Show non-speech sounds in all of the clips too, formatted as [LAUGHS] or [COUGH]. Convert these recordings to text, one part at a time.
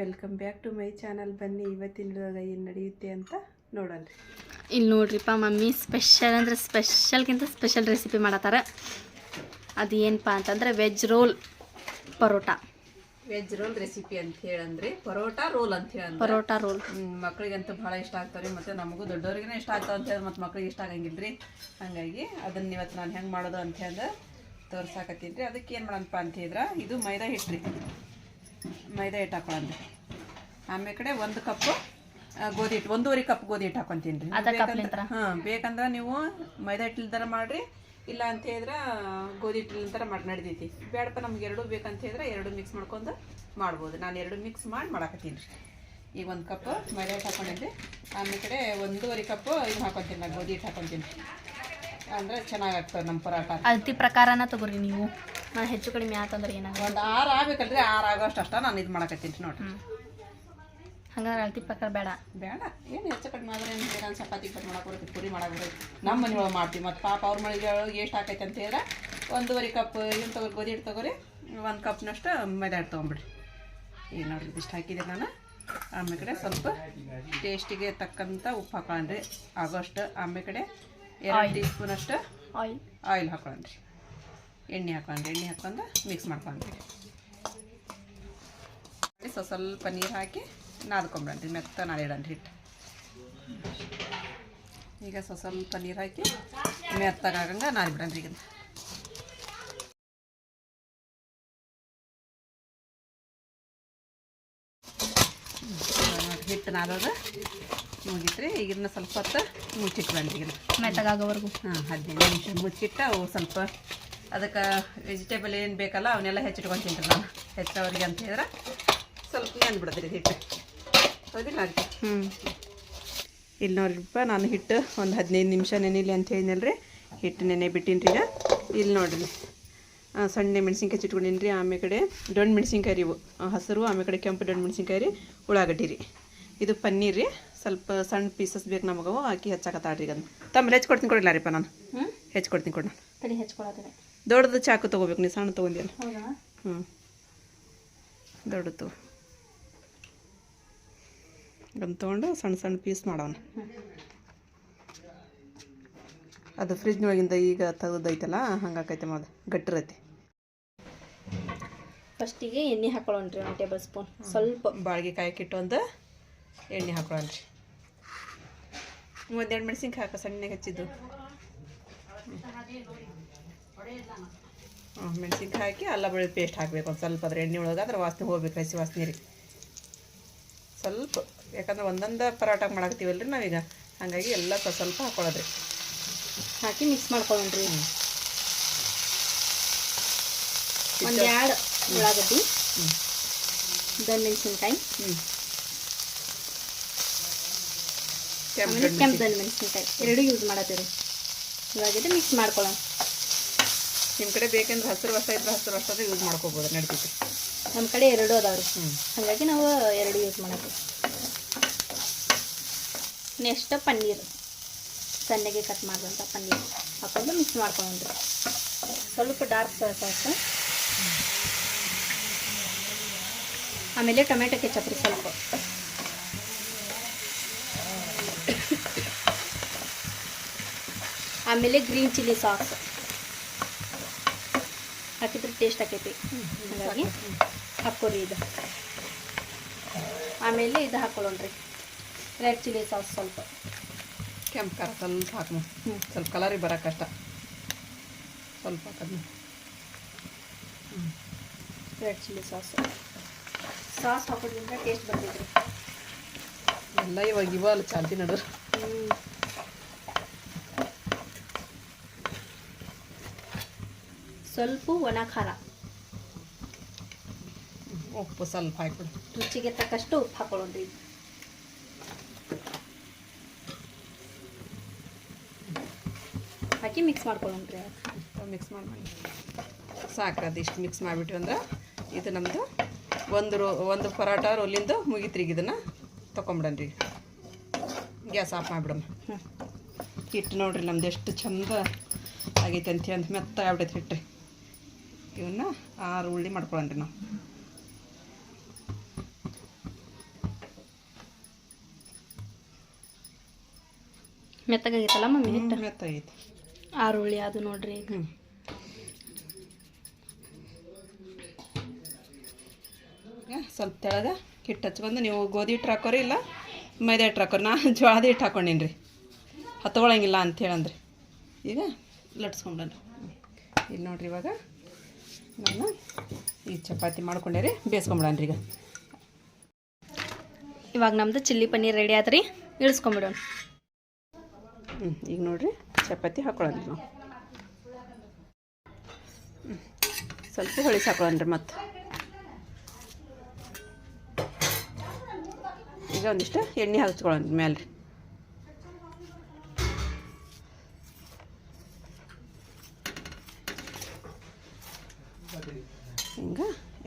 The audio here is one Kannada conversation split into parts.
Welcome back to my channel ಬನ್ನಿ ಇವತ್ತಿನ ಏನು ನಡೆಯುತ್ತೆ ಅಂತ ನೋಡೋಣ. ಇಲ್ಲಿ ನೋಡ್ರಿಪ್ಪ ಮಮ್ಮಿ ಸ್ಪೆಷಲ್ ಅಂದರೆ ಸ್ಪೆಷಲ್ಗಿಂತ ಸ್ಪೆಷಲ್ ರೆಸಿಪಿ ಮಾಡತ್ತಾರ. ಅದು ಏನಪ್ಪ ಅಂತಂದರೆ veg roll parotta. Veg roll recipe ಅಂತ ಹೇಳಂದ್ರೆ ಪರೋಟ ರೋಲ್ ಅಂತ ಹೇಳ ಪರೋಟ ರೋಲ್ ಮಕ್ಕಳಿಗಂತೂ ಭಾಳ ಇಷ್ಟ ಆಗ್ತಾವ್ರಿ ಮತ್ತು ನಮಗೂ ದೊಡ್ಡವ್ರಿಗೂ ಇಷ್ಟ ಆಗ್ತಾವ ಅಂತ ಹೇಳಿ ಮತ್ತು ಮಕ್ಳಿಗೆ ಇಷ್ಟ ಆಗಂಗಿಲ್ಲ ರೀ ಹಾಗಾಗಿ ಅದನ್ನ ಇವತ್ತು ನಾನು ಹೆಂಗೆ ಮಾಡೋದು ಅಂತ ಹೇಳಿ ತೋರ್ಸಾಕತ್ತೀನಿ ರೀ. ಅದಕ್ಕೆ ಏನು ಮಾಡೋಣಪ್ಪ ಅಂತ ಹೇಳಿದ್ರೆ ಇದು ಮೈದಾ ಹಿಟ್ಟು ರೀ. ಮೈದಾ ಹಿಟ್ಟು ಹಾಕೊಳ್ಳಂದ್ರೆ ಆಮೇಲೆ ಕಡೆ ಒಂದು ಕಪ್ಪು ಗೋಧಿ ಹಿಟ್ಟು ಒಂದೂವರೆ ಕಪ್ ಗೋಧಿ ಹಿಟ್ಟು ಹಾಕೊಂತೀನಿ ರೀ? ಹಾಂ ಬೇಕಂದ್ರೆ ನೀವು ಮೈದಾ ಹಿಟ್ಟಿಲ್ದಾರ ಮಾಡ್ರಿ ಇಲ್ಲ ಅಂತ ಹೇಳಿದ್ರೆ ಗೋಧಿ ಹಿಟ್ಟಿಲ್ದಾರ ಮಾಡಿ ನಡ್ದೈತಿ. ಬೇಡಪ್ಪ ನಮ್ಗೆ ಎರಡು ಬೇಕಂತ ಹೇಳಿದ್ರೆ ಎರಡು ಮಿಕ್ಸ್ ಮಾಡ್ಕೊಂಡು ಮಾಡ್ಬೋದು. ನಾನು ಎರಡು ಮಿಕ್ಸ್ ಮಾಡಿ ಮಾಡಾಕತ್ತೀನಿ ರೀ. ಈಗ ಒಂದು ಕಪ್ ಮೈದಾ ಹಿಟ್ಟು ಹಾಕೊಂಡಿದ್ದೆ. ಆಮೇಲೆ ಕಡೆ ಒಂದೂವರೆ ಕಪ್ಪು ಇದು ಹಾಕೊತೀನಿ ನಾನು ಗೋಧಿ ಹಿಟ್ಟು ಹಾಕೊತೀನಿ. ಅಂದರೆ ಚೆನ್ನಾಗಾಗ್ತದೆ ನಮ್ಮ ಪರೋಟ. ಅಳತಿ ಪ್ರಕಾರನ ತಗೋರಿ ನೀವು. ನಾನು ಹೆಚ್ಚು ಕಡಿಮೆ ಆತಂದ್ರೆ ಏನಾಗ ಒಂದು ಆರು ಆಗ್ಬೇಕಲ್ರಿ ಆರು ಆಗೋಷ್ಟು ಅಷ್ಟ ನಾನು ಇದು ಮಾಡಕತ್ತೀನಿ ನೋಡ್ರಿ. ಹಂಗಾದ್ರೆ ಅಳತಿ ಪ್ರಕಾರ ಬೇಡ. ಬೇಡ ಏನು ಹೆಚ್ಚು ಕಡಿಮೆ ಆದ್ರೆ ಏನು ನಾನು ಚಪಾತಿ ಕಟ್ ಮಾಡಕ್ಕೆ ಬರುತ್ತೆ ಪುರಿ ಮಾಡಕ್ಕೆ ಬರುತ್ತೆ. ನಮ್ಮ ಮನೆಯೊಳಗೆ ಮಾಡ್ತೀವಿ ಮತ್ತು ಪಾಪ ಅವ್ರ ಮಳಿಗೆ ಎಷ್ಟು ಆಕೈತೆ ಅಂತ ಹೇಳಿದ್ರೆ ಒಂದೂವರೆ ಕಪ್ ಏನು ತಗೋರಿ ಗೋಧಿ ಹಿಟ್ಟು ತಗೋರಿ ಒಂದು ಕಪ್ನಷ್ಟು ಮೈದಾ ಹಿಟ್ಟು ತೊಗೊಂಬಿಡ್ರಿ. ಈಗ ನೋಡ್ರಿ ಇದಿಷ್ಟು ಹಾಕಿದೆ ನಾನು. ಆಮೇಲೆ ಕಡೆ ಸ್ವಲ್ಪ ಟೇಸ್ಟಿಗೆ ತಕ್ಕಂಥ ಉಪ್ಪು ಹಾಕೊಂಡ್ರಿ ಆಗೋಷ್ಟು ಆಮೇಲೆ ಕಡೆ ಎರಡು ಟೀ ಸ್ಪೂನಷ್ಟು ಆಯಿಲ್. ಆಯಿಲ್ ಹಾಕೊಂಡ್ರಿ ಎಣ್ಣೆ ಹಾಕೊಂಡ್ರಿ ಎಣ್ಣೆ ಹಾಕೊಂಡು ಮಿಕ್ಸ್ ಮಾಡ್ಕೊಂಡ್ರಿ. ಸ್ವಲ್ಪ ಸ್ವಲ್ಪ ನೀರು ಹಾಕಿ ನಾದ್ಕೊಂಬಿಡ್ರಿ ಮೆತ್ತ ನಾದಿಡನ್ರಿ ಹಿಟ್ಟು ಈಗ ಸ್ವಲ್ಪ ಸ್ವಲ್ಪ ನೀರು ಹಾಕಿ ಮೆತ್ತಗಾಗಂಗೆ ನಾದ್ಬಿಡನ್ರಿ ಈಗ. ಹಿಟ್ಟು ನಾದೋದು? ಮುಗಿತ್ರಿ. ಈಗಿನ ಸ್ವಲ್ಪ ಹೊತ್ತು ಮುಚ್ಚಿಟ್ಟು ಈಗ ಮೆತ್ತಗಾಗೋವರೆಗೂ. ಹಾಂ ಹದಿನೈದು ನಿಮಿಷ ಮುಚ್ಚಿಟ್ಟು ಅವು ಸ್ವಲ್ಪ ಅದಕ್ಕೆ ವೆಜಿಟೇಬಲ್ ಏನು ಬೇಕಲ್ಲ ಅವನ್ನೆಲ್ಲ ಹೆಚ್ಚಿಟ್ಕೊಂಡು ತಿಂತೀವಿ ನಾನು. ಹೆಚ್ಚವ್ರಿಗೆ ಅಂತ ಹೇಳಿದ್ರೆ ಸ್ವಲ್ಪ ನೆನ್ಬಿಡದ್ರಿ ಹಿಟ್ಟು. ಹೌದಿಲ್ಲ ಅದಕ್ಕೆ ಹ್ಞೂ ಇಲ್ಲಿ ನೋಡ್ರಿಪ್ಪ ನಾನು ಹಿಟ್ಟು ಒಂದು ಹದಿನೈದು ನಿಮಿಷ ನೆನಿಲಿ ಅಂತ ಹೇಳಿದ್ನಲ್ಲ ರೀ ಹಿಟ್ಟು ನೆನೆ ಬಿಟ್ಟಿನಿ ಈಗ. ಇಲ್ಲಿ ನೋಡ್ರಿ. ಸಣ್ಣ ಮೆಣಸಿನ್ಕಾಯಿ ಚಿಟ್ಕೊಂಡಿನಿ ರೀ ಆಮೇಲೆ ಕಡೆ ಡೊಣ್ಣು ಮೆಣಸಿನ್ಕಾಯಿ ರೀ ಇವು. ಹಸಿರು ಆಮೇಲೆ ಕಡೆ ಕೆಂಪು ಡೊಣ್ಣು ಮೆಣಸಿನ್ಕಾಯಿ ರೀ ಉಳ್ಳಾಗಡ್ಡಿ ರೀ. ಇದು ಪನ್ನೀರ್ ರೀ. ಸ್ವಲ್ಪ ಸಣ್ಣ ಪೀಸಸ್ ಬೇಕು ನಮಗವು ಹಾಕಿ ಹೆಚ್ಚಾಕತ್ತಾಡ್ರಿ ಅದನ್ನು ತಮ್ಮಲ್ಲಿ ಹೆಚ್ಚು ಕೊಡ್ತೀನಿ ಕೊಡಿಲ್ಲ ರೀಪ ನಾನು. ಹ್ಞೂ ಹೆಚ್ಚು ಕೊಡ್ತೀನಿ ಕೊಡ ತಡಿ ಹೆಚ್ಕೊಳತ್ತೀನಿ ದೊಡ್ಡದು ಚಾಕು ತೊಗೋಬೇಕು ನೀವು ಸಣ್ಣ ತೊಗೊಂಡಿಲ್ಲ ಹ್ಞೂ ದೊಡ್ಡದು. ಅದನ್ನು ತೊಗೊಂಡು ಸಣ್ಣ ಸಣ್ಣ ಪೀಸ್ ಮಾಡೋಣ. ಅದು ಫ್ರಿಜ್ನೊಳಗಿಂದ ಈಗ ತೆಗೆದೈತಲ್ಲ ಹಂಗಾಕೈತೆ ಮಾದ ಗಟ್ಟಿರೈತಿ ಫಸ್ಟಿಗೆ ಎಣ್ಣೆ ಹಾಕೊಳ್ಳೋಣ್ರಿ ಒಂದು ಟೇಬಲ್ ಸ್ಪೂನ್ ಸ್ವಲ್ಪ. ಬಾಳಿಗೆ ಕಾಯಕ್ಕಿಟ್ಟು ಒಂದು ಎಣ್ಣೆ ಹಾಕೊಳ್ಳೋಣ್ರಿ. ಒಂದೆರಡು ಮೆಣಸಿನ್ಕಾಯಿ ಹಾಕ ಸಣ್ಣಗೆ ಹಚ್ಚಿದ್ದು. ಹ್ಞೂ ಮೆಣಸಿನ್ಕಾಯಿ ಹಾಕಿ ಅಲ್ಲ ಬೆಳ್ಳುಳ್ಳಿ ಪೇಸ್ಟ್ ಹಾಕ್ಬೇಕು. ಒಂದು ಸ್ವಲ್ಪ ಅದ್ರ ಎಣ್ಣೆ ಒಳಗೆ ಅದ್ರ ವಾಸನೆ ಹೋಗ್ಬೇಕು ಹಸಿ ವಾಸನೆ ರೀ. ಸ್ವಲ್ಪ ಯಾಕಂದ್ರೆ ಒಂದೊಂದು ಪರೋಟ ರೀ ನಾವೀಗ. ಹಾಗಾಗಿ ಎಲ್ಲ ಸ್ವಲ್ಪ ಸ್ವಲ್ಪ ಹಾಕೊಳ್ಳೋದ್ರಿ. ಹಾಕಿ ಮಿಕ್ಸ್ ಮಾಡ್ಕೊಳ್ಳೋಣ್ರಿ. ರೀ ಒಂದೆರಡು ಉಳ್ಳಾಗಡ್ಡಿ ಹ್ಞೂ ದೊಣ್ಣೆ ಮೆಣಸಿನ್ಕಾಯಿ ಹ್ಞೂ ಆಮೇಲೆ ಕೆಂಪು ದೊಣ್ಣೆ ಮೆಣಸಿನ್ಕಾಯಿ. ಎರಡು ಯೂಸ್ ಮಾಡತ್ತೀರಿ ಇವಾಗಿದೆ ಮಿಕ್ಸ್ ಮಾಡ್ಕೊಳ್ಳೋಣ. ನಿಮ್ಮ ಕಡೆ ಬೇಕಂದ್ರೆ ಹಸಿರು ವರ್ಷ ಇದ್ರೆ ಹಸಿರು ವರ್ಷದ ಯೂಸ್ ಮಾಡ್ಕೋಬೋದು ನಡೀತೈತಿ ನಮ್ಮ ಕಡೆ ಎರಡು ಅದಾವ್ರಿ ಹಾಗಾಗಿ ನಾವು ಎರಡು ಯೂಸ್ ಮಾಡತ್ತೀವಿ ನೆಕ್ಸ್ಟ್ ಪನ್ನೀರ್. ಸಣ್ಣಗೆ ಕಟ್ ಮಾಡಿದಂಥ ಪನ್ನೀರ್ ಹಾಕೊಂಡು ಮಿಕ್ಸ್ ಮಾಡ್ಕೊಂಡ್ರಿ ಸ್ವಲ್ಪ ಡಾರ್ಕ್ ಸೋಯಾ ಸಾಸ್ ಆಮೇಲೆ ಟೊಮೆಟೊ ಕೆಚಪ್ ರೀ ಸ್ವಲ್ಪ. ಆಮೇಲೆ ಗ್ರೀನ್ ಚಿಲ್ಲಿ ಸಾಸ್. ಹಾಕಿದ್ರೆ ಟೇಸ್ಟ್ ಆಕೈತಿ. ಹಾಗಾಗಿ ಹಾಕೋರಿ ಇದು. ಆಮೇಲೆ ಇದು ಹಾಕೊಳ್ಳೋಣ್ರಿ ರೆಡ್ ಚಿಲ್ಲಿ ಸಾಸ್ ಸ್ವಲ್ಪ. ಕೆಂಪು ಖಾರ ಸ್ವಲ್ಪ ಹಾಕಿ ಹ್ಞೂ ಸ್ವಲ್ಪ ಕಲರಿಗೆ ಬರೋ ಕಷ್ಟ. ಸ್ವಲ್ಪ ಹಾಕೋದು ರೆಡ್ ಚಿಲ್ಲಿ ಸಾಸ್. ಸಾಸ್ ಹಾಕೋದ್ರಿಂದ ಟೇಸ್ಟ್ ಬರ್ತೈತ್ರಿ ಎಲ್ಲ ಇವಾಗ ಇವಾಗ ಚಾಲ್ತಿ ನಡು ಸ್ವಲ್ಪ ಒಣ ಖಾರ. ಉಪ್ಪು ಸ್ವಲ್ಪ ಹಾಕ್ಬಿಡು. ರುಚಿಗೆ ತಕ್ಕಷ್ಟು ಉಪ್ಪು ಹಾಕೊಳ್ಳೋದ್ರಿ ಹಾಕಿ ಮಿಕ್ಸ್ ಮಾಡ್ಕೊಳ್ಳೋಣ್ರಿ. ಮಿಕ್ಸ್ ಮಾಡಿ ಸಾಕು ಅದಿಷ್ಟು ಮಿಕ್ಸ್ ಮಾಡಿಬಿಟ್ಟು ಅಂದ್ರೆ ಇದು ನಮ್ಮದು ಒಂದು ರೋ ಒಂದು ಪರೋಟ ರೋಲಿಂದು ಮುಗಿತ್ರಿ ಇದನ್ನು ತೊಗೊಂಬಿಡನ್ರಿ ಗ್ಯಾಸ್ ಆಫ್ ಮಾಡಿಬಿಡಮ್ಮ ಹಾಂ ಹಿಟ್ಟು ನೋಡ್ರಿ ನಮ್ದು ಎಷ್ಟು ಚಂದ ಆಗೈತೆ ಅಂತ ಅಂತ ಮೆತ್ತ ಆಗ್ಬಿಡೈತೆ ಹಿಟ್ಟು. ಇವನ್ನ ಆರು ಉಳ್ಳಿ ಮಾಡ್ಕೊಳ್ಳೋಣ್ರಿ ನಾವು. ಮೆತ್ತಗಾಗೈತಲ್ಲ ಮಮ್ಮಿ ಹಿಟ್ಟು? ಮೆತ್ತಗೈತಿ ಆರು ಉಳ್ಳಿ ಅದು ನೋಡ್ರಿ ಈಗ. ಸ್ವಲ್ಪ ತೆಳಗ ಹಿಟ್ಟು ಹಚ್ಕೊಂಡು ನೀವು ಗೋಧಿ ಹಿಟ್ಟು ಹಾಕೋರಿ ಇಲ್ಲ ಮೈದಾ ಹಿಟ್ಟು ಹಾಕೋರಿ. ನಾ ಜೋಳದ ಹಿಟ್ಟು ಹಾಕೊಂಡಿನ್ರಿ. ರೀ ಅಂತ ಹೇಳಂದಿರಿ. ಈಗ ಲಟ್ಸ್ಕೊಂಬಿಡೋಣ ಇಲ್ಲಿ ನೋಡ್ರಿ ಇವಾಗ ನಾನು ಈ ಚಪಾತಿ ಮಾಡ್ಕೊಂಡೆ ರೀ ಬೇಯಿಸ್ಕೊಂಬಿಡೋಣ ಈಗ. ಇವಾಗ ನಮ್ಮದು ಚಿಲ್ಲಿ ಪನ್ನೀರ್ ರೆಡಿ ಆತ್ರಿ ಇಳಿಸ್ಕೊಂಬಿಡೋಣ. ಹ್ಞೂ ಈಗ ನೋಡಿರಿ ಚಪಾತಿ ಹಾಕೊಳ್ಳೋಣ ನಾವು. ಸ್ವಲ್ಪ ಹೊಳಿಸಿ ಹಾಕೊಳ್ಳೋಣ ರೀ ಮತ್ತೆ. ಈಗ ಒಂದಿಷ್ಟು ಎಣ್ಣೆ ಹಚ್ಕೊಳ್ಳೋಣ ಮೇಲೆ ರೀ.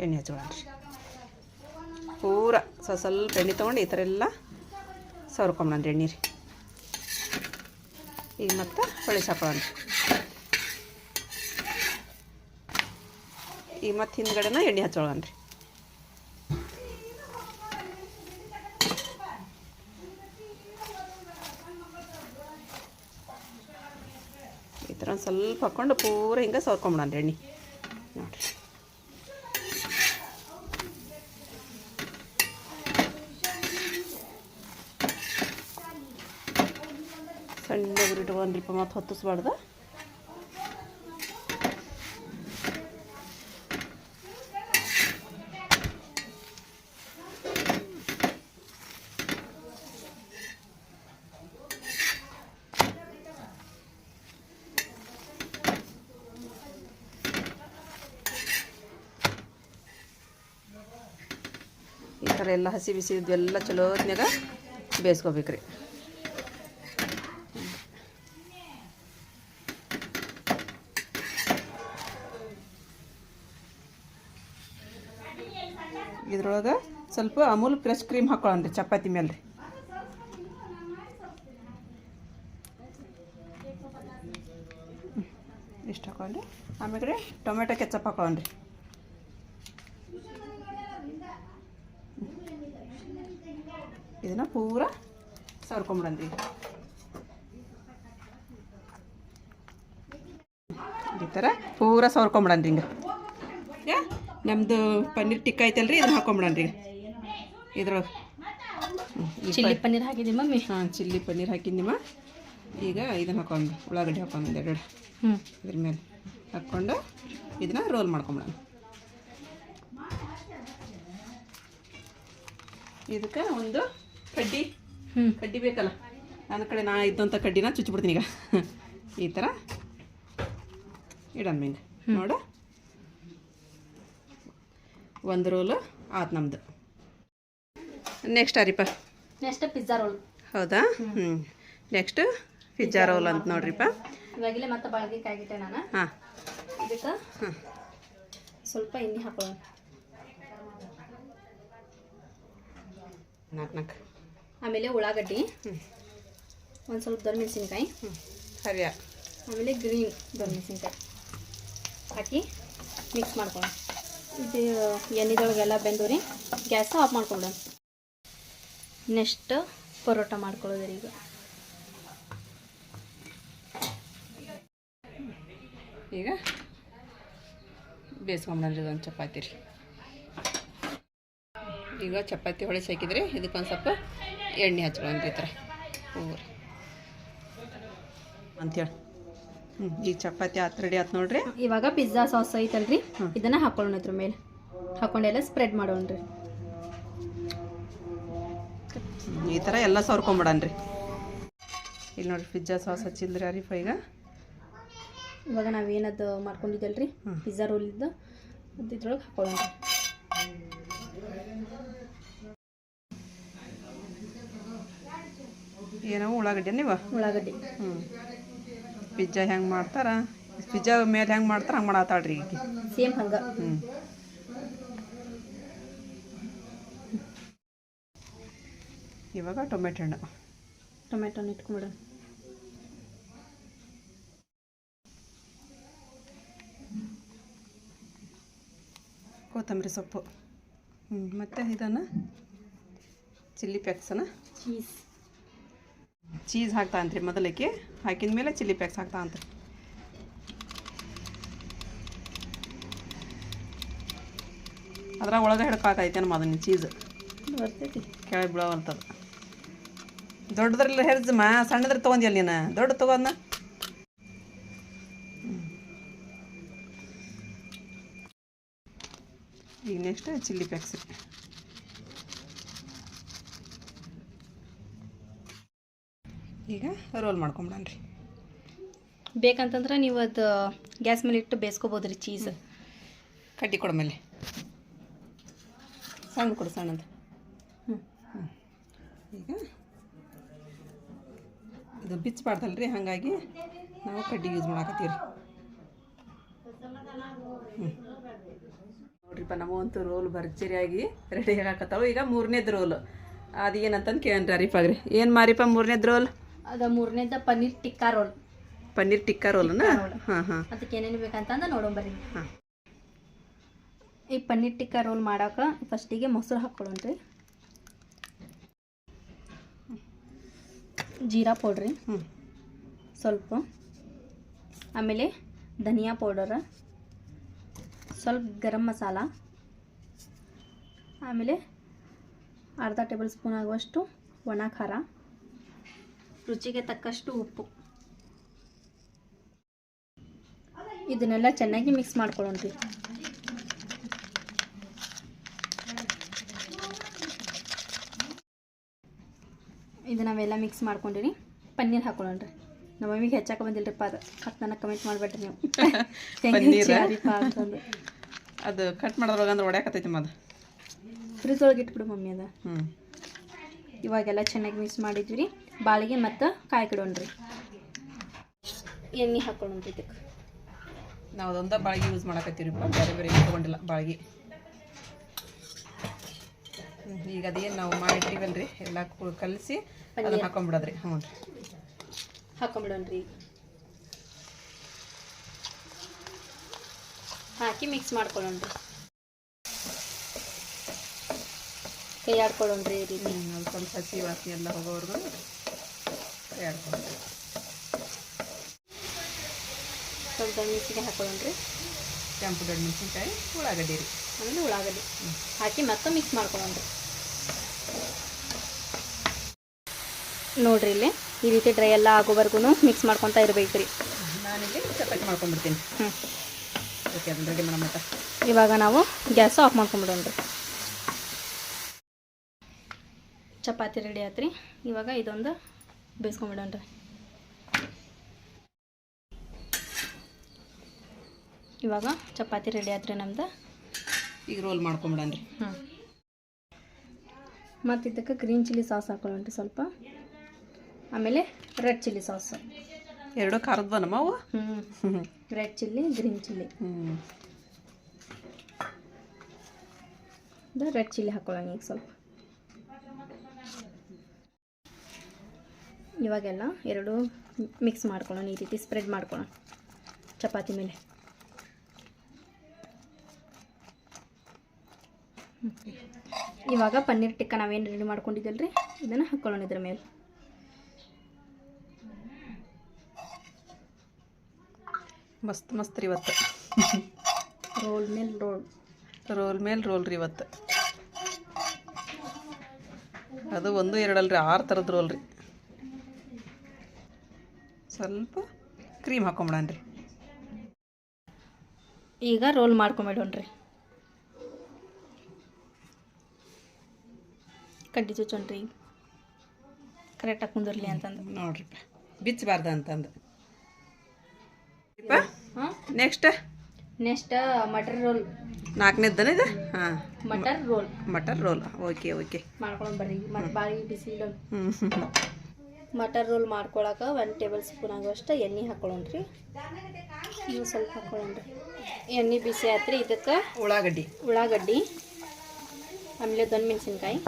ಎಣ್ಣೆ ಹಚ್ಕೊಳ್ಳಿ ಪೂರ ಸ್ವಲ್ಪ ಎಣ್ಣೆ ತೊಗೊಂಡು ಈ ಥರ ಎಲ್ಲ ಸವರ್ಕೊಂಬಿಡೋಣ ಎಣ್ಣೆ ರೀ. ಈಗ ಮತ್ತೆ ಹೊಳಿಸಿ ಹಾಕೊಳ್ಳೋಣ ಈಗ ಮತ್ತೆ ಹಿಂದ್ಗಡೆನ ಎಣ್ಣೆ ಹಚ್ಚೋಳಣ ರೀ ಈ ಥರ ಒಂದು ಸ್ವಲ್ಪ ಹಾಕ್ಕೊಂಡು ಪೂರ ಹಿಂಗೆ ಸವರ್ಕೊಂಬಿಡೋಣ ಎಣ್ಣೆ ನೋಡಿರಿ ಸಣ್ಣ ಇಟ್ಕೊಂಡ್ರಿಪ್ಪ ಮತ್ತು ಹೊತ್ತಿಸ್ಬಾರ್ದು. ಈ ಥರ ಎಲ್ಲ ಹಸಿ ಬಿಸಿ ಇದೆಲ್ಲ ಚಲೋತ್ನಾಗ ಬೇಯಿಸ್ಕೋಬೇಕ್ರಿ ಇದ್ರೊಳಗೆ ಸ್ವಲ್ಪ ಅಮೂಲ್ ಫ್ರೆಶ್ ಕ್ರೀಮ್ ಹಾಕೊಳ್ಳೋಣ ರೀ ಚಪಾತಿ ಮೇಲೆ ರೀ ಇಷ್ಟು ಹಾಕೊಂಡ್ರಿ ಆಮೇಲೆ ರೀ ಟೊಮೆಟೊ ಕೆಚಪ್ ಹಾಕೊಳ್ಳೋಣ ರೀ ಇದನ್ನು ಪೂರ ಸವರ್ಕೊಂಬಿಡೋಣ ರೀ ಈ ಥರ ಪೂರ ಸವರ್ಕೊಂಬಿಡಂದ್ರಿ ಹಿಂಗೆ. ನಮ್ಮದು ಪನ್ನೀರ್ ಟಿಕ್ಕ ಐತಲ್ರಿ ಇದನ್ನ ಹಾಕೊಂಬಿಡಂದ್ರಿ ಇದ್ರೊಳಗೆ. ಚಿಲ್ಲಿ ಪನ್ನೀರ್ ಹಾಕಿದ್ದೀವಿ ಮಮ್ಮಿ? ಹಾಂ ಚಿಲ್ಲಿ ಪನ್ನೀರ್ ಹಾಕಿದ್ದೀಮ ಈಗ ಇದನ್ನ ಹಾಕೊಂಡು ಉಳ್ಳಾಗಡ್ಡಿ ಹಾಕೊಂಡು ಎರಡು ಹ್ಞೂ ಇದ್ರ ಮೇಲೆ ಹಾಕ್ಕೊಂಡು ಇದನ್ನ ರೋಲ್ ಮಾಡ್ಕೊಂಬಿಡೋಣ. ಇದಕ್ಕೆ ಒಂದು ಕಡ್ಡಿ. ಹ್ಞೂ ಕಡ್ಡಿ ಬೇಕಲ್ಲ? ನನ್ನ ಕಡೆ ನಾ ಇದ್ದಂಥ ಕಡ್ಡಿನ ಚುಚ್ಚಿಬಿಡ್ತೀನಿ ಈಗ. ಈ ಥರ ಇಡೋಣ ಹಿಂಗೆ ನೋಡು. ಒಂದು ರೋಲು ಆತು ನಮ್ಮದು ನೆಕ್ಸ್ಟ್ ಅರಿಪ ನೆಕ್ಸ್ಟ್ ಪಿಜ್ಜಾ ರೋಲ್ ಹೌದಾ? ಹ್ಞೂ ನೆಕ್ಸ್ಟ್ ಪಿಜ್ಜಾ ರೋಲ್ ಅಂತ ನೋಡ್ರಿಪ್ಪ ಇವಾಗಲೇ ಮತ್ತೆ ಬಾಳಿಗೆ ಕಾಯ್ಗಿಟ್ಟೆ ನಾನು. ಹಾಂ. ಇದಕ್ಕೆ ಹಾಂ. ಸ್ವಲ್ಪ ಎಣ್ಣೆ ಹಾಕೋಣ. ನಾಲ್ಕು ನಾಲ್ಕು ಆಮೇಲೆ ಉಳ್ಳಾಗಡ್ಡಿ. ಹ್ಞೂ ಒಂದು ಸ್ವಲ್ಪ ದೊಣ್ಣಮೆಣಸಿನ್ಕಾಯಿ ಹ್ಞೂ ಹರಿಯ. ಆಮೇಲೆ ಗ್ರೀನ್ ದೊಣ್ಣಮೆಣಸಿನ್ಕಾಯಿ ಹಾಕಿ ಮಿಕ್ಸ್ ಮಾಡ್ಕೊಳ್ಳೋಣ. ಇದು ಎಣ್ಣೆದೊಳಗೆಲ್ಲ ಬೆಂದು ರೀ ಗ್ಯಾಸ್ ಆಫ್ ಮಾಡ್ಕೊಳ್ಳೋಣ ನೆಕ್ಸ್ಟ್ ಪರೋಟ ಮಾಡ್ಕೊಳ್ಳೋದು ರೀ ಈಗ. ಈಗ ಬೇಯಿಸ್ಕೊಂಬಿಡ್ರಿ ಒಂದು ಚಪಾತಿ ರೀ. ಈಗ ಚಪಾತಿ ಹೊಳಿಸಿ ಹಾಕಿದ್ರಿ ಇದಕ್ಕೊಂದು ಸ್ವಲ್ಪ ಎಣ್ಣೆ ಥರ ಹೂವು ಅಂತೇಳಿ. ಹ್ಞೂ ಈಗ ಚಪಾತಿ ಹತ್ತು ರೆಡಿ ಆಯ್ತು ನೋಡ್ರಿ. ಇವಾಗ ಪಿಜ್ಜಾ ಸಾಸ್ ಐತಲ್ರಿ? ಇದನ್ನು ಹಾಕೊಳ್ಳೋಣ ಇದ್ರ ಮೇಲೆ. ಹಾಕೊಂಡೆಲ್ಲ ಸ್ಪ್ರೆಡ್ ಮಾಡೋಣ್ರಿ ಈ ಥರ ಎಲ್ಲ ಸವರ್ಕೊಂಬಿಡನ್ರಿ. ಇಲ್ಲಿ ನೋಡಿರಿ ಪಿಜ್ಜಾ ಸಾಸ್ ಹಚ್ಚಿಲ್ರಿ ಅರಿಫ ಈಗ? ಇವಾಗ ನಾವೇನದು ಮಾಡ್ಕೊಂಡಿದ್ದಲ್ರಿ. ಪಿಜ್ಜಾ ರೋಲ್ ಇದ್ದು ಇದ್ರೊಳಗೆ ಹಾಕೊಳ್ಳೋಣ. ಏನೋ ಉಳ್ಳಾಗಡ್ಡಿ ನೀವು ಉಳ್ಳಾಗಡ್ಡಿ. ಹ್ಞೂ ಪಿಜ್ಜಾ ಹೆಂಗೆ ಮಾಡ್ತಾರ? ಪಿಜ್ಜಾ ಮೇಲೆ ಹೆಂಗೆ ಮಾಡ್ತಾರ ಹಂಗೆ ಮಾಡತ್ತಾಳ್ರಿ ಈಗ ಸೇಮ್ ಹಂಗೆ. ಹ್ಞೂ ಇವಾಗ ಟೊಮೆಟೊ ಹಣ್ಣು. ಟೊಮೆಟೊನ ಇಟ್ಕೊಂಬಿಡೋಣ ಕೊತ್ತಂಬರಿ ಸೊಪ್ಪು. ಹ್ಞೂ ಮತ್ತು ಇದನ್ನು ಚಿಲ್ಲಿ ಪ್ಯಾಕ್ಸನ ಚೀಸ್. ಚೀಸ್ ಹಾಕ್ತಾ ಅಂತ್ರಿ ಮೊದಲಕ್ಕೆ ಹಾಕಿದ ಮೇಲೆ ಚಿಲ್ಲಿ ಪ್ಯಾಕ್ಸ್ ಹಾಕ್ತಾ ಅಂತ ಅದ್ರಾಗ ಒಳಗೆ ಹಿಡ್ಕಾಕೈತೆ ನಮ್ಮ ಅದನ್ನ ಚೀಸ್? ಬರ್ತೈತಿ. ಕೆಳಗೆ ಬೀಳೋವಂಥದ್ದು ದೊಡ್ಡದ್ರಲ್ಲಿ ಹೆರ್ಜಮ್ಮ ಸಣ್ಣದ್ರ ತೊಗೊಂಡಿಯಲ್ಲ ನೀನು? ದೊಡ್ಡ ತೊಗೊಂದ ಈಗ ನೆಕ್ಸ್ಟ್ ಚಿಲ್ಲಿ ಪ್ಯಾಕ್ಸ್ ಈಗ ರೋಲ್ ಮಾಡ್ಕೊಂಬಿಡನ್ರಿ ಬೇಕಂತಂದ್ರೆ ನೀವು ಅದು ಗ್ಯಾಸ್ ಮೇಲೆ ಇಟ್ಟು ಬೇಯಿಸ್ಕೋಬೋದು ರೀ ಚೀಸ್ ಕಟ್ಟಿ ಕೊಡ ಮೇಲೆ. ಸಣ್ಣ ಕೊಡು ಸಣ್ಣದು. ಹ್ಞೂ ಈಗ ಇದು ಬಿಚ್ಚಬಾರ್ದಲ್ಲ ರೀ ಹಾಗಾಗಿ ನಾವು ಕಡ್ಡಿ ಯೂಸ್ ಮಾಡಾಕತ್ತೀವಿ ರೀ ನೋಡ್ರಿಪ್ಪ ನಮಗಂತೂ ರೋಲ್ ಭರ್ಜರಿಯಾಗಿ ರೆಡಿ ಆಗಾಕತ್ತಾವ. ಈಗ ಮೂರನೇದು ರೋಲ್. ಅದು ಏನಂತಂದು ಕೇಳನ್ರಿ ರೀ ಏನು ಮಾರಿಪ್ಪ ಮೂರನೇದು ರೋಲ್? ಅದು ಮೂರನೇದ ಪನ್ನೀರ್ ಟಿಕ್ಕಾ ರೋಲ್. ಪನ್ನೀರ್ ಟಿಕ್ಕಾ ರೋಲ್ ಹಾಂ ಹಾಂ. ಅದಕ್ಕೆ ಏನೇನು ಬೇಕಂತಂದು ನೋಡೋಂಬರ್ರಿ ಹಾಂ. ಈ ಪನ್ನೀರ್ ಟಿಕ್ಕಾ ರೋಲ್ ಮಾಡೋಕೆ ಫಸ್ಟಿಗೆ ಮೊಸರು ಹಾಕ್ಕೊಳ್ಳೋಣ್ರಿ ಜೀರಾ ಪೌಡ್ರಿ. ಹ್ಞೂ ಸ್ವಲ್ಪ. ಆಮೇಲೆ ಧನಿಯಾ ಪೌಡರ. ಸ್ವಲ್ಪ ಗರಂ ಮಸಾಲ. ಆಮೇಲೆ ಅರ್ಧ ಟೇಬಲ್ ಸ್ಪೂನ್ ಆಗುವಷ್ಟು ಒಣ ಖಾರ. ರುಚಿಗೆ ತಕ್ಕಷ್ಟು ಉಪ್ಪು. ಇದನ್ನೆಲ್ಲ ಚೆನ್ನಾಗಿ ಮಿಕ್ಸ್ ಮಾಡ್ಕೊಳ್ಳೋಣ್ರಿ ಇದು ನಾವೆಲ್ಲ ಮಿಕ್ಸ್ ಮಾಡ್ಕೊಂಡಿರಿ ಪನ್ನೀರ್ ಹಾಕೊಳ್ಳೋಣ್ರಿ. ನಮ್ಮ ಮಮ್ಮಿಗೆ ಹೆಚ್ಚಾಕ ಬಂದಿಲ್ರಿಪ್ಪ ಅದು. ಮತ್ತೆ ನನಗೆ ಕಮೆಂಟ್ ಮಾಡಬೇಡ್ರಿ ನೀವು? [LAUGHS] ಅಂತಂದು ಅದು. ಕಟ್ ಮಾಡೋದ್ರೊಳಗೆ ಅಂದ್ರೆ ಹೊಡ್ಯಾಕತ್ತೈತಿ ಮದು ಫ್ರಿಜ್ ಒಳಗೆ ಇಟ್ಬಿಡು ಮಮ್ಮಿ ಅದ. ಹ್ಞೂ ಇವಾಗೆಲ್ಲ ಚೆನ್ನಾಗಿ ಮಿಕ್ಸ್ ಮಾಡಿದ್ವಿ. ರೀ ಬಾಳಿಗೆ ಮತ್ತು ಕಾಯಿ ಕಿಡೋಣ್ರಿ. ಎಣ್ಣೆ ಹಾಕೊಳ್ಳೋಣ್ರಿ ಇದಕ್ಕೆ ನಾವು ಅದೊಂದ ಬಾಳಿಗೆ ಯೂಸ್ ಮಾಡಕತ್ತೀರಿಪ್ಪ ಬೇರೆ ಬೇರೆ ತೊಗೊಂಡಿಲ್ಲ ಬಾಳ್ಗಿ. ಈಗ ಅದೇನು ನಾವು ಮಾಡಿರ್ತೀವಲ್ರಿ ಎಲ್ಲ ಕಲಸಿ ಅದನ್ನ ಹಾಕೊಂಡ್ಬಿಡೋದ್ರಿ ಹ್ಞೂ ರೀ. ಹಾಕೊಂಬಿಡೋಣ್ರಿ. ಈಗ ಹಾಕಿ ಮಿಕ್ಸ್ ಮಾಡ್ಕೊಳ್ಳೋಣ್ರಿ. ಕೈ ರೀತಿ ಹ್ಮ್, ಸ್ವಲ್ಪ ಹಸಿ ವಾಸಿ ಎಲ್ಲ ಹೋಗೋವರೆಗೂ ಎರಡು ಸ್ವಲ್ಪ ಮಿಕ್ಸಿಗೆ ಹಾಕೊಳ್ಳೋಣ್ರಿ. ಕೆಂಪು ದೊಡ್ಡ ಮೆಣಸಿನ್ಕಾಯಿ ಉಳ್ಳಾಗಡ್ಡಿ ರೀ. ಆಮೇಲೆ ಉಳ್ಳಾಗಡ್ಡಿ. ಹಾಕಿ ಮತ್ತೆ ಮಿಕ್ಸ್ ಮಾಡ್ಕೊಳ್ಳೋಣ ನೋಡ್ರಿ ಇಲ್ಲಿ ಈ ರೀತಿ ಡ್ರೈ ಎಲ್ಲ ಆಗೋವರೆಗೂ ಮಿಕ್ಸ್ ಮಾಡ್ಕೊತಾ ಇರ್ಬೇಕು ರೀ. ನಾನಿಲ್ಲಿ ಚಪಾತಿ ಮಾಡ್ಕೊಂಡ್ಬಿಡ್ತೀನಿ. ಹ್ಞೂ ಓಕೆ ಅದನ್ನ ರೆಡಿ ಮತ್ತೆ. ಇವಾಗ ನಾವು ಗ್ಯಾಸ್ ಆಫ್ ಮಾಡ್ಕೊಂಬಿಡೋಣ್ರಿ ಚಪಾತಿ ರೆಡಿ ಆತ್ರಿ. ಇವಾಗ ಇದೊಂದು ಬೇಯಿಸ್ಕೊಂಬಿಡೋಣ್ರಿ ಇವಾಗ ಚಪಾತಿ ರೆಡಿ ಆದ್ರೆ ನಮ್ದು. ಈಗ ರೋಲ್ ಮಾಡ್ಕೊಂಬಿಡನ್ರಿ. ಹಾಂ ಮತ್ತು ಇದಕ್ಕೆ ಗ್ರೀನ್ ಚಿಲ್ಲಿ ಸಾಸ್ ಹಾಕೊಳ್ಳೋಣ್ರಿ ಸ್ವಲ್ಪ. ಆಮೇಲೆ ರೆಡ್ ಚಿಲ್ಲಿ ಸಾಸ್ ಎರಡು ಖಾರದ ಬನಮ್ಮ ಅವು ಹ್ಞೂ ರೆಡ್ ಚಿಲ್ಲಿ ಗ್ರೀನ್ ಚಿಲ್ಲಿ ಹ್ಞೂ ರೆಡ್ ಚಿಲ್ಲಿ ಹಾಕೊಳ್ಳೋಣ ಈಗ ಸ್ವಲ್ಪ. ಇವಾಗೆಲ್ಲ ಎರಡು ಮಿಕ್ಸ್ ಮಾಡ್ಕೊಳ್ಳೋಣ ಈ ರೀತಿ ಸ್ಪ್ರೆಡ್ ಮಾಡ್ಕೊಳ್ಳೋಣ. ಚಪಾತಿ ಮೇಲೆ. ಇವಾಗ ಪನ್ನೀರ್ ಟಿಕ್ಕ ನಾವೇನು ರೆಡಿ ಮಾಡ್ಕೊಂಡಿದ್ದಲ್ರಿ? ಇದನ್ನು ಹಾಕ್ಕೊಳ್ಳೋಣ ಇದ್ರ ಮೇಲೆ. ಮಸ್ತ್ ಮಸ್ತ್ ರೀ ಇವತ್ತು. ರೋಲ್ ಮೇಲೆ ರೋಲ್ ರೋಲ್ ಮೇಲೆ ರೋಲ್ ರೀ ಇವತ್ತು. ಅದು ಒಂದು ಎರಡಲ್ರಿ ಆರು ಥರದ ರೋಲ್ ರೀ. ಸ್ವಲ್ಪ ಕ್ರೀಮ್ ಹಾಕೊಂಬಿಡನ್ರಿ ಈಗ ರೋಲ್ ಮಾಡ್ಕೊಂಬಿಡೋಣ್ರಿ. ಕಡ್ಡಿ ಚುಚ್ಚೋಣ್ರಿ ಕರೆಕ್ಟಾಗಿ ಕುಂದಿರ್ಲಿ ಅಂತಂದು. ನೋಡ್ರಿಪ್ಪ. ಬಿಚ್ಚಬಾರ್ದು ಅಂತಂದು. ಹಾಂ? ನೆಕ್ಸ್ಟ್ ನೆಕ್ಸ್ಟ್ ಮಟರ್ ರೋಲ್ ನಾಲ್ಕನೇದನ ಇದು? ಹಾಂ. Matar roll matar roll okay okay ಮಾಡ್ಕೊಂಡು ಬರ್ರಿ. ಮತ್ತು ಬಾಳಿ ಬಿಸಿ ಮಟರ್ ರೋಲ್ ಮಾಡ್ಕೊಳಕ್ಕೆ ಒಂದು ಟೇಬಲ್ ಸ್ಪೂನ್ ಆಗುವಷ್ಟು ಎಣ್ಣೆ ಹಾಕ್ಕೊಳ್ಳೋಣ್ರಿ ನೀವು ಸ್ವಲ್ಪ ಹಾಕ್ಕೊಳ್ಳೋಣ್ರಿ ಎಣ್ಣೆ ಬಿಸಿ ಆತ್ರಿ ಇದಕ್ಕೆ ಉಳ್ಳಾಗಡ್ಡಿ. ಉಳ್ಳಾಗಡ್ಡಿ ಆಮೇಲೆ ದೊಣ್ಣೆ ಮೆಣಸಿನ್ಕಾಯಿ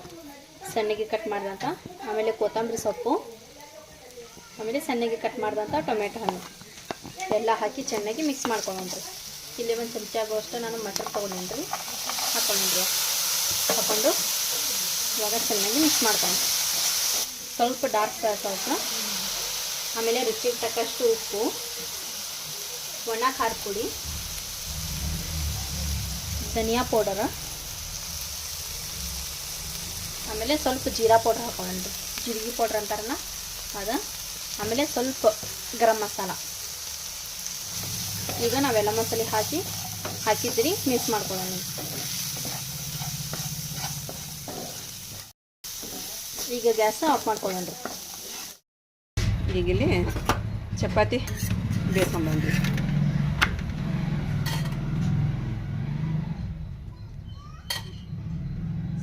ಸಣ್ಣಗೆ ಕಟ್ ಮಾಡಿದಂಥ ಆಮೇಲೆ ಕೊತ್ತಂಬರಿ ಸೊಪ್ಪು, ಆಮೇಲೆ ಸಣ್ಣಗೆ ಕಟ್ ಮಾಡಿದಂಥ ಟೊಮೆಟೊ ಹಣ್ಣು. ಎಲ್ಲ ಹಾಕಿ ಚೆನ್ನಾಗಿ ಮಿಕ್ಸ್ ಮಾಡ್ಕೊಳ್ಳೋಣ್ರಿ ಇಲ್ಲಿ ಒಂದು ಚಮಚ ಆಗುವಷ್ಟು ನಾನು ಮಟರ್ ತೊಗೊಂಡೇನ್ರಿ ಹಾಕೊಂಡ್ರಿ ಹಾಕ್ಕೊಂಡು ಇವಾಗ ಚೆನ್ನಾಗಿ ಮಿಕ್ಸ್ ಮಾಡ್ಕೊಂಡು ಸ್ವಲ್ಪ ಡಾರ್ಕ್ ಸ್ವಲ್ಪ, ಆಮೇಲೆ ರುಚಿಗೆ ತಕ್ಕಷ್ಟು ಉಪ್ಪು, ಒಣ ಖಾರ ಪುಡಿ, ಧನಿಯಾ ಪೌಡರ್ ಆಮೇಲೆ ಸ್ವಲ್ಪ ಜೀರಾ ಪೌಡರ್ ಹಾಕೊಳ್ಳೋಣ. ಜೀರಿಗೆ ಪೌಡ್ರ್ ಅಂತಾರಲ್ಲ, ಅದು ಆಮೇಲೆ ಸ್ವಲ್ಪ ಗರಂ ಮಸಾಲ. ಈಗ ನಾವೆಲ್ಲ ಮಸಾಲೆ ಹಾಕಿ ಹಾಕಿದ್ರಿ ಮಿಕ್ಸ್ ಮಾಡ್ಕೊಳ್ಳೋಣ. ಈಗ ಗ್ಯಾಸ್ ಆಫ್ ಮಾಡ್ಕೊಳ್ಳೋಣ. ಈಗ ಇಲ್ಲಿ ಚಪಾತಿ ಬೇಯಿಸ್ಕೊಂಬಂದ್ವಿ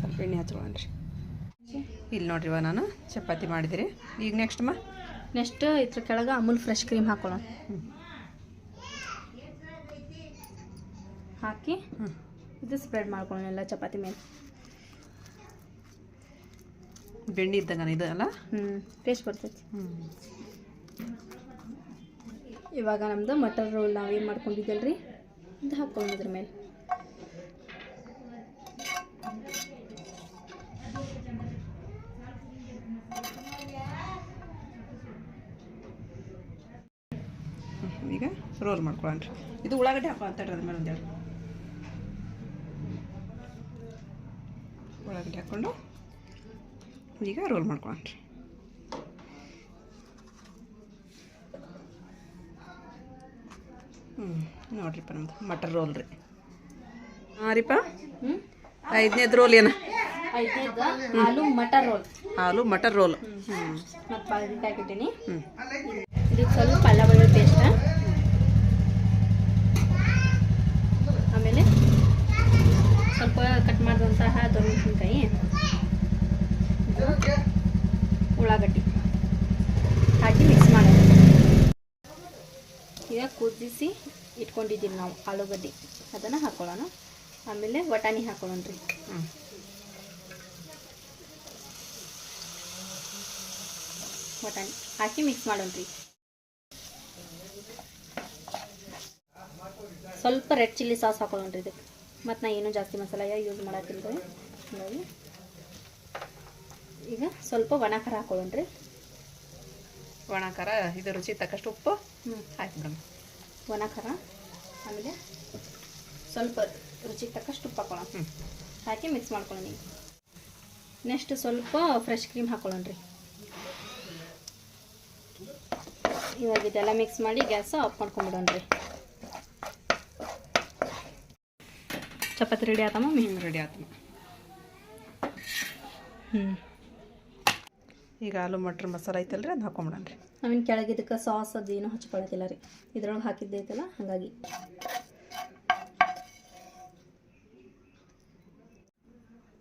ಸ್ವಲ್ಪ ಎಣ್ಣೆ ಹಚ್ಕೊಳ್ಳೋಣ್ರಿ ಇಲ್ಲಿ ನೋಡ್ರಿವ ನಾನು ಚಪಾತಿ ಮಾಡಿದಿರಿ ಈಗ ನೆಕ್ಸ್ಟ್ ಮಾ ನೆಕ್ಸ್ಟ್ ಇದ್ರ ಕೆಳಗೆ ಅಮೂಲ್ ಫ್ರೆಶ್ ಕ್ರೀಮ್ ಹಾಕೊಳ್ಳೋಣ. ಹಾಕಿ ಇದು ಸ್ಪ್ರೆಡ್ ಮಾಡ್ಕೊಳ್ಳೋಣ ಎಲ್ಲ ಚಪಾತಿ ಮೇಲೆ. ಬೆಣ್ಣೆ ಇದ್ದಂಗ ಇದು ಅಲ್ಲ? ಹ್ಞೂ ಟೇಸ್ಟ್ ಬರ್ತೈತಿ. ಹ್ಞೂ ಇವಾಗ ನಮ್ದು ಮಟರ್ ರೋಲ್ ನಾವೇನು ಮಾಡ್ಕೊಂಡಿದ್ದಲ್ರಿ? ಇದು ಹಾಕ್ಕೊಂಡಿದ್ರ ಮೇಲೆ. ಈಗ ರೋಲ್ ಮಾಡ್ಕೊಳ್ಳೋಣ್ರಿ ಇದು ಉಳ್ಳಾಗಡ್ಡೆ ಹಾಕೋ ಅಂತ ಅದ್ರ ಮೇಲೆ ಒಂದೆರಡು ಉಳ್ಳಾಗಡ್ಡೆ ಹಾಕ್ಕೊಂಡು ಈಗ ರೋಲ್ ಮಾಡ್ಕೊಳ್ಳೋಣ್ರಿ ಹ್ಞೂ ನೋಡ್ರಿಪ್ಪ ನಮ್ದು ಮಟರ್ ರೋಲ್ ರೀ. ಹಾಂ ರೀಪ ಹ್ಞೂ ಐದನೇದು ರೋಲ್ ಏನ? ಆಲೂ ಮಟರ್ ರೋಲ್ ಹಾಲು ಮಟರ್ ರೋಲ್ ಹ್ಞೂ ಮತ್ತು ಬಾಳೆಕಾಯಿ ಹ್ಞೂ ಇದಕ್ಕೆ ಸ್ವಲ್ಪ ಅಲ್ಲ ಬೆಳ್ಳುಳ್ಳಿ ಪೇಸ್ಟ್ ಆಮೇಲೆ ಸ್ವಲ್ಪ ಕಟ್ ಮಾಡಿದಂತಹ ದೊಣ್ಣೆಸಿನಕಾಯಿ ಉಳ್ಳಾಗಡ್ಡಿ ಹಾಕಿ ಮಿಕ್ಸ್ ಮಾಡೋಣ ಈಗ ಕುದಿಸಿ ಇಟ್ಕೊಂಡಿದ್ದೀವಿ ನಾವು ಆಲೂಗಡ್ಡೆ. ಅದನ್ನು ಹಾಕೊಳ್ಳೋಣ. ಆಮೇಲೆ ಬಟಾಣಿ ಹಾಕೊಳ್ಳೋಣ ರೀ. ಬಟಾಣಿ ಹಾಕಿ ಮಿಕ್ಸ್ ಮಾಡೋಣ ರೀ. ಸ್ವಲ್ಪ ರೆಡ್ ಚಿಲ್ಲಿ ಸಾಸ್ ಹಾಕೊಳ್ಳೋಣ ರೀ ಇದಕ್ಕೆ. ಮತ್ತು ನಾ ಏನೂ ಜಾಸ್ತಿ ಮಸಾಲ ಯೂಸ್ ಮಾಡತ್ತಿಲ್ಲ ರೀ ಹಾಗಾಗಿ ಈಗ ಸ್ವಲ್ಪ ಒಣ ಖಾರ ಹಾಕೊಳ್ಳೋಣ ರೀ. ಒಣ ಖಾರ ಇದು ರುಚಿ ತಕ್ಕಷ್ಟು ಉಪ್ಪು ಹ್ಞೂ ಹಾಕಿಬಿಡೋಣ ಒಣ ಖಾರ ಆಮೇಲೆ ಸ್ವಲ್ಪ ರುಚಿಗೆ ತಕ್ಕಷ್ಟು ಉಪ್ಪು ಹಾಕೊಳ್ಳೋಣ. ಹ್ಞೂ ಹಾಕಿ ಮಿಕ್ಸ್ ಮಾಡ್ಕೊಳ್ಳೋಣ ಈಗ. ನೆಕ್ಸ್ಟ್ ಸ್ವಲ್ಪ ಫ್ರೆಶ್ ಕ್ರೀಮ್ ಹಾಕೊಳ್ಳೋಣ ರೀ. ಇವಾಗ ಇದೆಲ್ಲ ಮಿಕ್ಸ್ ಮಾಡಿ ಗ್ಯಾಸ್ ಆಫ್ ಮಾಡ್ಕೊಂಬಿಡೋಣ ರೀ. ಚಪಾತಿ ರೆಡಿ ಆತಮ್ಮ ಮೀನು ರೆಡಿ ಆಯ್ತಮ್ಮ ಹ್ಞೂ ಈಗ ಆಲೂ ಮಟ್ರ್ ಮಸಾಲ ಐತಲ್ರಿ ಅದು ಹಾಕೊಂಬಿಡೋಣ ರೀ. ನಾವಿನ್ ಕೆಳಗೆ ಇದಕ್ಕೆ ಸಾಸ್ ಅದು ಏನು ಹಚ್ಕೊಳತಿಲ್ಲ ರೀ. ಇದ್ರೊಳಗೆ ಹಾಕಿದ್ದೈತಲ್ಲ ಹಾಗಾಗಿ.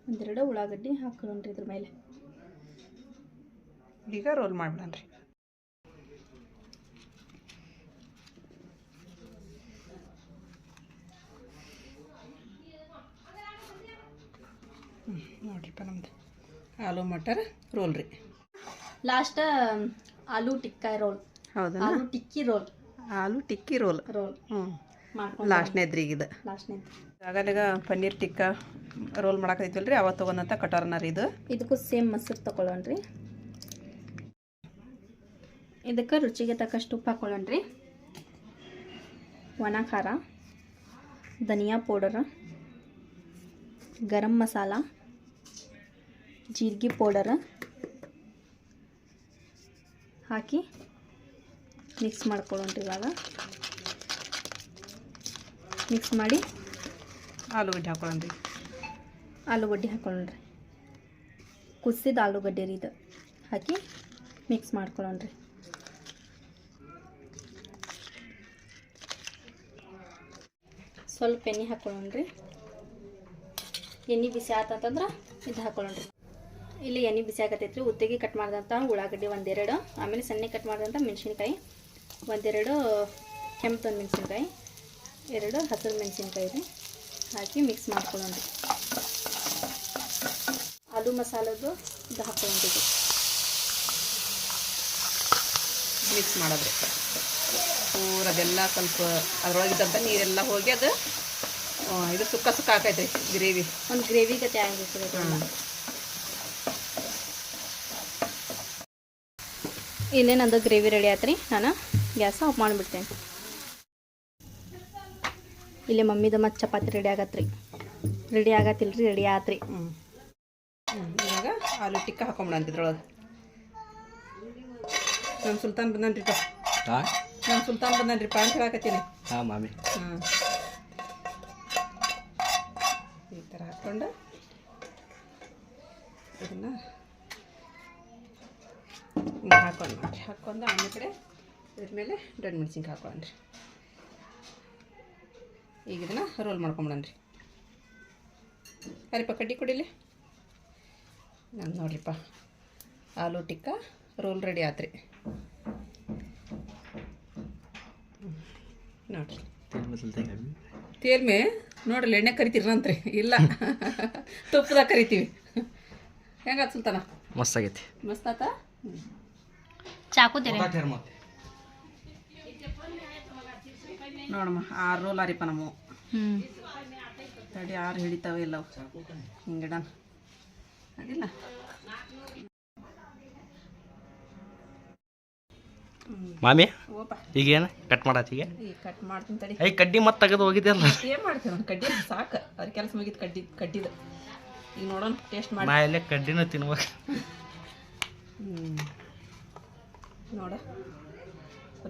ಒಂದೆರಡು ಉಳ್ಳಾಗಡ್ಡಿ ಹಾಕೊಳ್ಳೋಣ್ರಿ ಇದ್ರ ಮೇಲೆ. ಈಗ ರೋಲ್ ಮಾಡಿಬಿಡೋಣ ರೀ. ಹ್ಞೂ ನೋಡ್ರಿಪ್ಪ ನಮ್ದು. ಆಲೂ ಮಟರ್ ರೋಲ್ ರೀ. ಲಾಸ್ಟ್ ಆಲೂ ಟಿಕ್ಕಾಯಿ ರೋಲ್. ಹೌದಾ aloo tikki roll. Aloo tikki roll. Roll. ಹ್ಞೂ ಲಾಸ್ಟ್ನೇ ಇದ್ರಿ ಈಗ ಇದು. ಲಾಸ್ಟ್ನೇ ಆಗಾಗ ಪನ್ನೀರ್ ಟಿಕ್ಕ ರೋಲ್ ಮಾಡಾಕೈತಿವಲ್ಲ ರೀ ಅವತ್ತು ತೊಗೊಂಡಂಥ ಕಟಾರ್ನ ರೀ ಇದು. ಇದಕ್ಕೂ ಸೇಮ್ ಮೊಸರು ತಗೊಳ್ಳೋಣ ರೀ ಇದಕ್ಕೆ ರುಚಿಗೆ ತಕ್ಕಷ್ಟು ಉಪ್ಪು ಹಾಕೊಳ್ಳೋಣ ರೀ ಒಣ ಖಾರ ಧನಿಯಾ ಪೌಡರ್ ಗರಂ ಮಸಾಲ ಜೀರಿಗೆ ಪೌಡರ್ ಹಾಕಿ ಮಿಕ್ಸ್ ಮಾಡ್ಕೊಳ್ಳೋಣ ಇವಾಗ. ಮಿಕ್ಸ್ ಮಾಡಿ ಆಲೂಗಡ್ಡೆ ಹಾಕೊಳ್ಳೋಣ ರೀ ಆಲೂಗಡ್ಡೆ ಹಾಕೊಳ್ಳೋಣ ರೀ ಕುದಿಸಿದ ಆಲೂಗಡ್ಡೆ ರೀ ಇದು. ಹಾಕಿ ಮಿಕ್ಸ್ ಮಾಡ್ಕೊಳ್ಳೋಣ ರೀ ಸ್ವಲ್ಪ ಎಣ್ಣೆ ಹಾಕೊಳ್ಳೋಣ ರೀ ಎಣ್ಣೆ ಬಿಸಿ ಆತಂತಂದ್ರೆ ಇದು ಹಾಕೊಳ್ಳೋಣ ರೀ ಇಲ್ಲಿ ಎಣ್ಣೆ ಬಿಸಿ ಆಗತ್ತೈತ್ರಿ ಉತ್ತಿಗೆ ಕಟ್ ಮಾಡಿದಂಥ ಉಳ್ಳಾಗಡ್ಡಿ ಒಂದೆರಡು ಆಮೇಲೆ ಸಣ್ಣ ಕಟ್ ಮಾಡಿದಂಥ ಮೆಣಸಿನ್ಕಾಯಿ ಒಂದೆರಡು ಕೆಂಪು ಮೆಣಸಿನ್ಕಾಯಿ ಎರಡು ಹಸಿರು ಮೆಣಸಿನ್ಕಾಯಿ ರೀ ಹಾಕಿ ಮಿಕ್ಸ್ ಮಾಡ್ಕೊಳ್ಳೋಣ ರೀ. ಆಲೂ ಮಸಾಲದ್ದು ಇದು ಹಾಕೊಂಡಿದ್ದು ಮಿಕ್ಸ್ ಮಾಡೋದ್ರಿ. ಪೂರ ಅದೆಲ್ಲ ಸ್ವಲ್ಪ ಅದರೊಳಗಿದ್ದಂಥ ನೀರೆಲ್ಲ ಹೋಗಿ ಅದು ಇದು ಸುಕ್ಕ ಸುಕ್ಕ ಹಾಕೈತ್ರಿ ಗ್ರೇವಿ ಒಂದು ಗ್ರೇವಿ ಗತೆ ಆಗಿರ್ತದೆ ಇಲ್ಲೇ ನಂದು ಗ್ರೇವಿ ರೆಡಿ ಆತ್ರಿ? ನಾನು ಗ್ಯಾಸ್ ಆಫ್ ಮಾಡಿಬಿಡ್ತೇನೆ. ಇಲ್ಲೇ ಮಮ್ಮಿದ ಮತ್ತು ಚಪಾತಿ ರೆಡಿ ಆಗತ್ರಿ. ರೆಡಿ ಆಗತ್ತಿಲ್ರಿ ರೆಡಿ ಆತ್ರಿ. ಹ್ಞೂ ಇವಾಗ ಆಲೂ ಟಿಕ್ಕ ಹಾಕೊಂಬಿಡ ಅಂತಿದ್ರೊಳಗೆ. ನಮ್ಮ ಸುಲ್ತಾನ್ ಬಂದನ್ರಿಪ್ಪ ಹಾಂ? ನಮ್ಮ ಸುಲ್ತಾನ್ ಬಂದನ್ರಿಪ್ಪ ಅಂತ ಹೇಳಕತ್ತೀನಿ. ಹಾಂ ಮಾಮಿ. ಹಾಂ ಈ ಥರ ಹಾಕ್ಕೊಂಡು ಇದನ್ನು ಹಿಂಗೆ ಹಾಕೊಂಡು ಮಾಡಿರಿ ಹಾಕೊಂಡು ಆಮೇಲೆ ಕಡೆ ಇದ್ರ ಮೇಲೆ ದೊಡ್ಡ ಮೆಣಸಿನ್ಕಾಯಿ ಹಾಕೊಳ್ಳೋಣ ರೀ ಈಗ ಇದನ್ನು ರೋಲ್ ಮಾಡ್ಕೊಂಬಿಡೋಣ ರೀ ಅರಿಪ್ಪ ಕಡ್ಡಿ ಕೊಡಿಲಿ? ನಾನು ನೋಡ್ರಿಪ್ಪ ಆಲೂ ಟಿಕ್ಕ ರೋಲ್ ರೆಡಿ ಆತ್ರಿ. ನೋಡ್ರಿ. ತೇಲ್ಮೆ ನೋಡ್ರಿ ಎಣ್ಣೆ ಕರಿತೀರಂತ್ರಿ ಇಲ್ಲ. ತುಪ್ಪದಾಗ ಕರಿತೀವಿ. ಹೆಂಗೆ ಸುಲ್ತಾನ? ಮಸ್ತ್ ಆಗೈತಿ. ಮಸ್ತ್ ಆತ? ಚಾಕು ತೆರೆ. ಮತ್ತೆ. ನೋಡಮ್ಮ ಆರು ರೋಲ್ ಆರಿಪ್ಪ ನಮ್ಮ ಹ್ಞೂ ತಡಿ ಆರು ಹಿಡಿತಾವೆ ಇಲ್ಲ ಹಿಂಗಿಡಣ ಅದಿಲ್ಲ. ಮಾಮಿ ಓಪ ಈಗೇನು ಕಟ್ ಮಾಡತ್ತೀಗ ಈಗ? ಕಟ್ ಮಾಡ್ತೀನಿ ತಡಿ. ಐ ಕಡ್ಡಿ ಮತ್ತೆ ತೆಗೆದು ಹೋಗಿದ್ಯಲ್ಲ ಏನು ಮಾಡ್ತೀನಿ ಕಡ್ಡಿ ಸಾಕು. ಅದ್ರ ಕೆಲಸ ಮುಗಿದು ಕಡ್ಡಿ ಕಡ್ಡಿದ. ಈಗ ನೋಡೋಣ ಟೇಸ್ಟ್ ಮಾಡಿ. ನಾ ಎಲ್ಲೇ ಕಡ್ಡಿನ ತಿನ್ಬೇಕು. ಹ್ಞೂ ನೋಡ.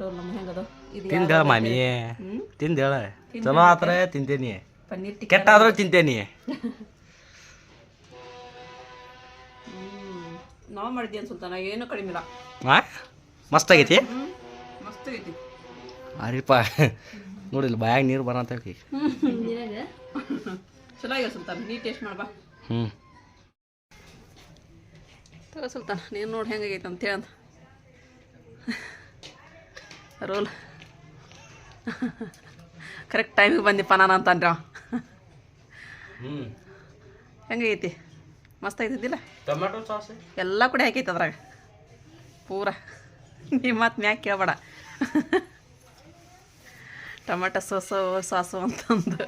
ರೋಲ್ ನಮ್ಮ ಹೆಂಗದ ಇದು ತಿಂದ ಮಾಮಿ. ಹ್ಞೂ ತಿಂದೇಳ ಚಲೋ ಆತ್ರ ತಿಂತೇನಿ. ಪನ್ನೀರ್ ಟಿಕ್ಕ ಕೆಟ್ಟಾದ್ರೂ ತಿಂತೇನಿ. ನಾವು ಮಾಡಿದ್ವಿ ಅನ್ಸುತ್ತಾನ ಏನು ಕಡಿಮೆ ಇಲ್ಲ. ಹಾ ಮಸ್ತ್ ಆಗೈತಿ? ಹ್ಞೂ ಮಸ್ತ್ ಆಗೈತಿ. ಅರಿಪ ನೋಡಿಲ್ಲ ಬಾಯಾಗ ನೀರು ಬರತ್ತ [LAUGHS] ಚಲೋ ಆಗ್ಯಾವ ಸುಲ್ತಾನ. ನೀ ಟೇಸ್ಟ್ ಮಾಡ್ಬಾ ಹ್ಞೂ ತಗೋ ಸುಲ್ತಾನ ನೀನು ನೋಡಿ ಹೆಂಗಾಗೈತೆ ಅಂತ ಹೇಳಂತ. ರೋಲ್ ಕರೆಕ್ಟ್ ಟೈಮಿಗೆ ಬಂದಿಪ್ಪ ನಾನು ಅಂತಂದ್ರ. ಹೆಂಗೈತಿ ಮಸ್ತ್ ಐತಿದ್ದಿಲ್ಲ ಟೊಮೆಟೊ ಸಾಸ್ ಎಲ್ಲ ಕೂಡ ಹಾಕೈತೆ ಅದ್ರಾಗ. ಪೂರ. ನೀ ಮತ್ತೆ ಮ್ಯಾಕ್ ಕೇಳಬೇಡ. ಟೊಮೆಟೊ ಸಾಸು ಸಾಸು ಅಂತಂದು.